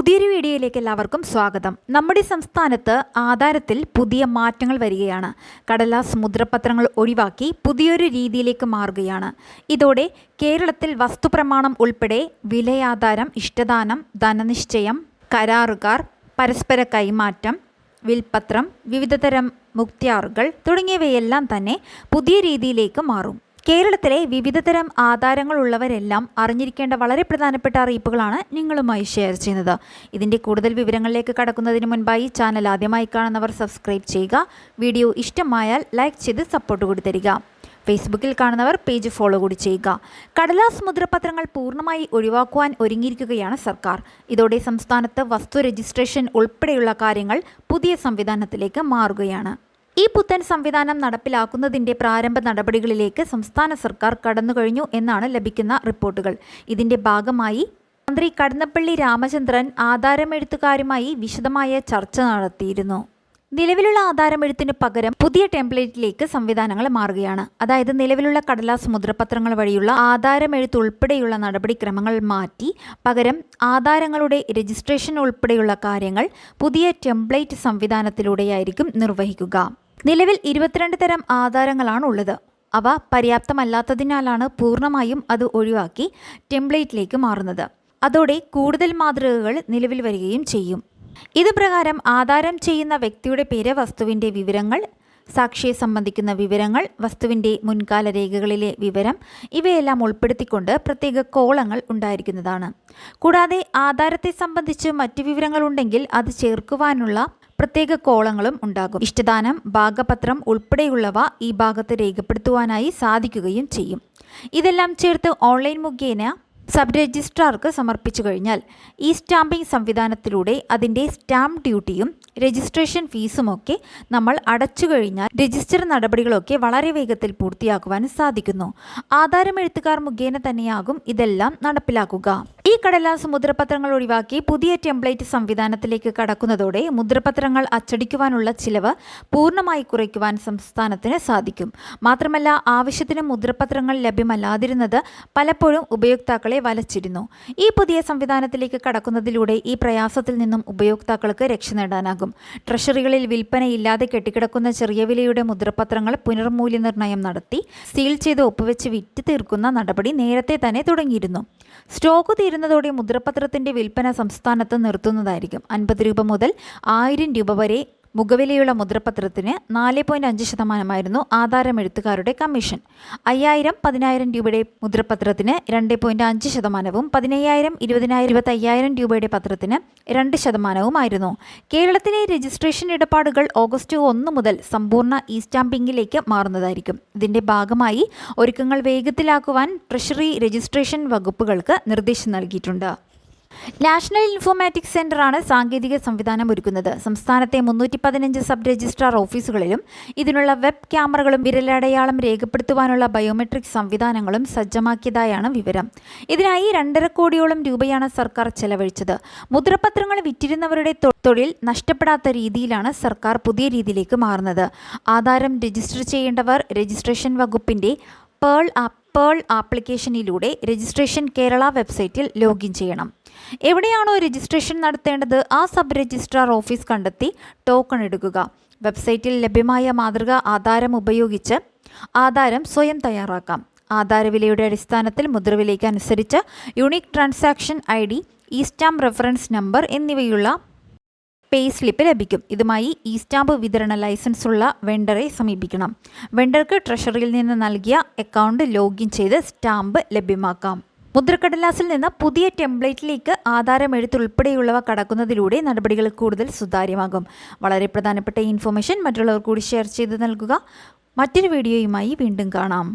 പുതിയൊരു വീഡിയോയിലേക്ക് എല്ലാവർക്കും സ്വാഗതം. നമ്മുടെ സംസ്ഥാനത്ത് ആധാരത്തിൽ പുതിയ മാറ്റങ്ങൾ വരികയാണ്. കടലാസ് മുദ്രപത്രങ്ങൾ ഒഴിവാക്കി പുതിയൊരു രീതിയിലേക്ക് മാറുകയാണ്. ഇതോടെ കേരളത്തിൽ വസ്തുപ്രമാണം ഉൾപ്പെടെ വിലയാധാരം ഇഷ്ടദാനം ധനനിശ്ചയം കരാറുകാർ പരസ്പര കൈമാറ്റം വിൽപത്രം വിവിധതരം മുക്തിയാറുകൾ തുടങ്ങിയവയെല്ലാം തന്നെ പുതിയ രീതിയിലേക്ക് മാറും. കേരളത്തിലെ വിവിധതരം ആധാരങ്ങളുള്ളവരെല്ലാം അറിഞ്ഞിരിക്കേണ്ട വളരെ പ്രധാനപ്പെട്ട അറിയിപ്പുകളാണ് നിങ്ങളുമായി ഷെയർ ചെയ്യുന്നത്. ഇതിന്റെ കൂടുതൽ വിവരങ്ങളിലേക്ക് കടക്കുന്നതിന് മുൻപായി ചാനൽ ആദ്യമായി കാണുന്നവർ സബ്സ്ക്രൈബ് ചെയ്യുക. വീഡിയോ ഇഷ്ടമായാൽ ലൈക്ക് ചെയ്ത് സപ്പോർട്ട് കൂടി തരിക. ഫേസ്ബുക്കിൽ കാണുന്നവർ പേജ് ഫോളോ കൂടി ചെയ്യുക. കടലാസ് മുദ്രപത്രങ്ങൾ പൂർണമായി ഒഴിവാക്കുവാൻ ഒരുങ്ങിയിരിക്കുകയാണ് സർക്കാർ. ഇതോടെ സംസ്ഥാനത്ത് വസ്തു രജിസ്ട്രേഷൻ ഉൾപ്പെടെയുള്ള കാര്യങ്ങൾ പുതിയ സംവിധാനത്തിലേക്ക് മാറുകയാണ്. ഈ പുത്തൻ സംവിധാനം നടപ്പിലാക്കുന്നതിന്റെ പ്രാരംഭ നടപടികളിലേക്ക് സംസ്ഥാന സർക്കാർ കടന്നുകഴിഞ്ഞു എന്നാണ് ലഭിക്കുന്ന റിപ്പോർട്ടുകൾ. ഇതിന്റെ ഭാഗമായി മന്ത്രി കടന്നപ്പള്ളി രാമചന്ദ്രൻ ആധാരമെഴുത്തുകാരുമായി വിശദമായ ചർച്ച നടത്തിയിരുന്നു. നിലവിലുള്ള ആധാരമെഴുത്തിന് പകരം പുതിയ ടെംപ്ലേറ്റിലേക്ക് സംവിധാനങ്ങൾ മാറുകയാണ്. അതായത് നിലവിലുള്ള കടലാസ് മുദ്രപത്രങ്ങൾ വഴിയുള്ള ആധാരമെഴുത്ത് ഉൾപ്പെടെയുള്ള നടപടിക്രമങ്ങൾ മാറ്റി പകരം ആധാരങ്ങളുടെ രജിസ്ട്രേഷൻ ഉൾപ്പെടെയുള്ള കാര്യങ്ങൾ പുതിയ ടെംപ്ലേറ്റ് സംവിധാനത്തിലൂടെയായിരിക്കും നിർവഹിക്കുക. നിലവിൽ ഇരുപത്തിരണ്ട് തരം ആധാരങ്ങളാണ് ഉള്ളത് അവ പര്യാപ്തമല്ലാത്തതിനാലാണ് പൂർണമായും അത് ഒഴിവാക്കി ടെംപ്ലേറ്റിലേക്ക് മാറുന്നത്. അതോടെ കൂടുതൽ മാതൃകകൾ നിലവിൽ വരികയും ചെയ്യും. ഇത് പ്രകാരം ആധാരം ചെയ്യുന്ന വ്യക്തിയുടെ പേര് വസ്തുവിന്റെ വിവരങ്ങൾ സാക്ഷിയെ സംബന്ധിക്കുന്ന വിവരങ്ങൾ വസ്തുവിന്റെ മുൻകാല രേഖകളിലെ വിവരം ഇവയെല്ലാം ഉൾപ്പെടുത്തിക്കൊണ്ട് പ്രത്യേക കോളങ്ങൾ ഉണ്ടായിരിക്കുന്നതാണ്. കൂടാതെ ആധാരത്തെ സംബന്ധിച്ച് മറ്റു വിവരങ്ങളുണ്ടെങ്കിൽ അത് ചേർക്കുവാനുള്ള പ്രത്യേക കോളങ്ങളും ഉണ്ടാകും. ഇഷ്ടദാനം ഭാഗപത്രം ഉൾപ്പെടെയുള്ളവ ഈ ഭാഗത്ത് രേഖപ്പെടുത്തുവാനായി സാധിക്കുകയും ചെയ്യും. ഇതെല്ലാം ചേർത്ത് ഓൺലൈൻ മുഖേന സബ് രജിസ്ട്രാർക്ക് സമർപ്പിച്ചു കഴിഞ്ഞാൽ ഈ സ്റ്റാമ്പിംഗ് സംവിധാനത്തിലൂടെ അതിന്റെ സ്റ്റാമ്പ് ഡ്യൂട്ടിയും രജിസ്ട്രേഷൻ ഫീസുമൊക്കെ നമ്മൾ അടച്ചു കഴിഞ്ഞാൽ രജിസ്റ്റർ നടപടികളൊക്കെ വളരെ വേഗത്തിൽ പൂർത്തിയാക്കുവാൻ സാധിക്കുന്നു. ആധാരം എഴുത്തുകാർ മുഖേന തന്നെയാകും ഇതെല്ലാം നടപ്പിലാക്കുക. ഈ കടലാസ് മുദ്രപത്രങ്ങൾ ഒഴിവാക്കി പുതിയ ടെംപ്ലേറ്റ് സംവിധാനത്തിലേക്ക് കടക്കുന്നതോടെ മുദ്രപത്രങ്ങൾ അച്ചടിക്കുവാനുള്ള ചിലവ് പൂർണമായി കുറയ്ക്കുവാൻ സംസ്ഥാനത്തിന് സാധിക്കും. മാത്രമല്ല ആവശ്യത്തിന് മുദ്രപത്രങ്ങൾ ലഭ്യമല്ലാതിരുന്നത് പലപ്പോഴും ഉപയോക്താക്കളെ വലച്ചിരുന്നു ഈ പുതിയ സംവിധാനത്തിലേക്ക് കടക്കുന്നതിലൂടെ ഈ പ്രയാസത്തിൽ നിന്നും ഉപയോക്താക്കൾക്ക് രക്ഷ നേടാനാകും. ട്രഷറികളിൽ വിൽപ്പനയില്ലാതെ കെട്ടിക്കിടക്കുന്ന ചെറിയ വിലയുടെ മുദ്രപത്രങ്ങൾ പുനർമൂല്യനിർണയം നടത്തി സീൽ ചെയ്ത് ഒപ്പുവെച്ച് വിറ്റ് തീർക്കുന്ന നടപടി നേരത്തെ തന്നെ തുടങ്ങിയിരുന്നു. സ്റ്റോക്ക് തീരുന്നതോടെ മുദ്രപത്രത്തിന്റെ വിൽപ്പന സംസ്ഥാനത്ത് നിർത്തുന്നതായിരിക്കും. അൻപത് രൂപ മുതൽ ആയിരം രൂപ വരെ മുഖവിലയുള്ള മുദ്രപത്രത്തിന് നാല് പോയിന്റ് അഞ്ച് ശതമാനമായിരുന്നു ആധാരം എഴുത്തുകാരുടെ കമ്മീഷൻ. അയ്യായിരം പതിനായിരം രൂപയുടെ മുദ്രപത്രത്തിന് രണ്ട് പോയിന്റ് അഞ്ച് ശതമാനവും പതിനയ്യായിരം ഇരുപതിനായിരം ഇരുപത്തയ്യായിരം രൂപയുടെ പത്രത്തിന് രണ്ട് ശതമാനവുമായിരുന്നു. കേരളത്തിലെ രജിസ്ട്രേഷൻ ഇടപാടുകൾ ഓഗസ്റ്റ് ഒന്ന് മുതൽ സമ്പൂർണ ഇ സ്റ്റാമ്പിംഗിലേക്ക് മാറുന്നതായിരിക്കും. ഇതിന്റെ ഭാഗമായി ഒരുക്കങ്ങൾ വേഗത്തിലാക്കുവാൻ ട്രഷറി രജിസ്ട്രേഷൻ വകുപ്പുകൾക്ക് നിർദ്ദേശം നൽകിയിട്ടുണ്ട്. നാഷണൽ ഇൻഫോമാറ്റിക്സ് സെന്ററാണ് സാങ്കേതിക സംവിധാനം ഒരുക്കുന്നത്. സംസ്ഥാനത്തെ മുന്നൂറ്റി പതിനഞ്ച് സബ് രജിസ്ട്രാർ ഓഫീസുകളിലും ഇതിനുള്ള വെബ് ക്യാമറകളും വിരലടയാളം രേഖപ്പെടുത്തുവാനുള്ള ബയോമെട്രിക് സംവിധാനങ്ങളും സജ്ജമാക്കിയതായാണ് വിവരം. ഇതിനായി രണ്ടര കോടിയോളം രൂപയാണ് സർക്കാർ ചെലവഴിച്ചത്. മുദ്രപത്രങ്ങൾ വിറ്റിരുന്നവരുടെ തൊഴിൽ നഷ്ടപ്പെടാത്ത രീതിയിലാണ് സർക്കാർ പുതിയ രീതിയിലേക്ക് മാറുന്നത്. ആധാരം രജിസ്റ്റർ ചെയ്യേണ്ടവർ രജിസ്ട്രേഷൻ വകുപ്പിന്റെ പേൾ പേൾ ആപ്ലിക്കേഷനിലൂടെ രജിസ്ട്രേഷൻ കേരള വെബ്സൈറ്റിൽ ലോഗിൻ ചെയ്യണം. എവിടെയാണോ രജിസ്ട്രേഷൻ നടത്തേണ്ടത് ആ സബ് രജിസ്ട്രാർ ഓഫീസ് കണ്ടെത്തി ടോക്കൺ എടുക്കുക. വെബ്സൈറ്റിൽ ലഭ്യമായ മാതൃക ആധാരം ഉപയോഗിച്ച് ആധാരം സ്വയം തയ്യാറാക്കാം. ആധാരവിലയുടെ അടിസ്ഥാനത്തിൽ മുദ്രവിലയ്ക്ക് അനുസരിച്ച് യുണീക് ട്രാൻസാക്ഷൻ ഐ ഡി ഈ സ്റ്റാമ്പ് റെഫറൻസ് നമ്പർ എന്നിവയുള്ള പേ സ്ലിപ്പ് ലഭിക്കും. ഇതുമായി ഈ സ്റ്റാമ്പ് വിതരണ ലൈസൻസ് ഉള്ള വെണ്ടറെ സമീപിക്കണം. വെണ്ടർക്ക് ട്രഷറിയിൽ നിന്ന് നൽകിയ അക്കൗണ്ട് ലോഗിൻ ചെയ്ത് സ്റ്റാമ്പ് ലഭ്യമാക്കാം. മുദ്രക്കടലാസിൽ നിന്ന് പുതിയ ടെംപ്ലേറ്റിലേക്ക് ആധാരം എഴുത്തുൾപ്പെടെയുള്ളവ കടക്കുന്നതിലൂടെ നടപടികൾ കൂടുതൽ സുതാര്യമാകും. വളരെ പ്രധാനപ്പെട്ട ഇൻഫർമേഷൻ മറ്റുള്ളവർ കൂടി ഷെയർ ചെയ്ത് നൽകുക. മറ്റൊരു വീഡിയോയുമായി വീണ്ടും കാണാം.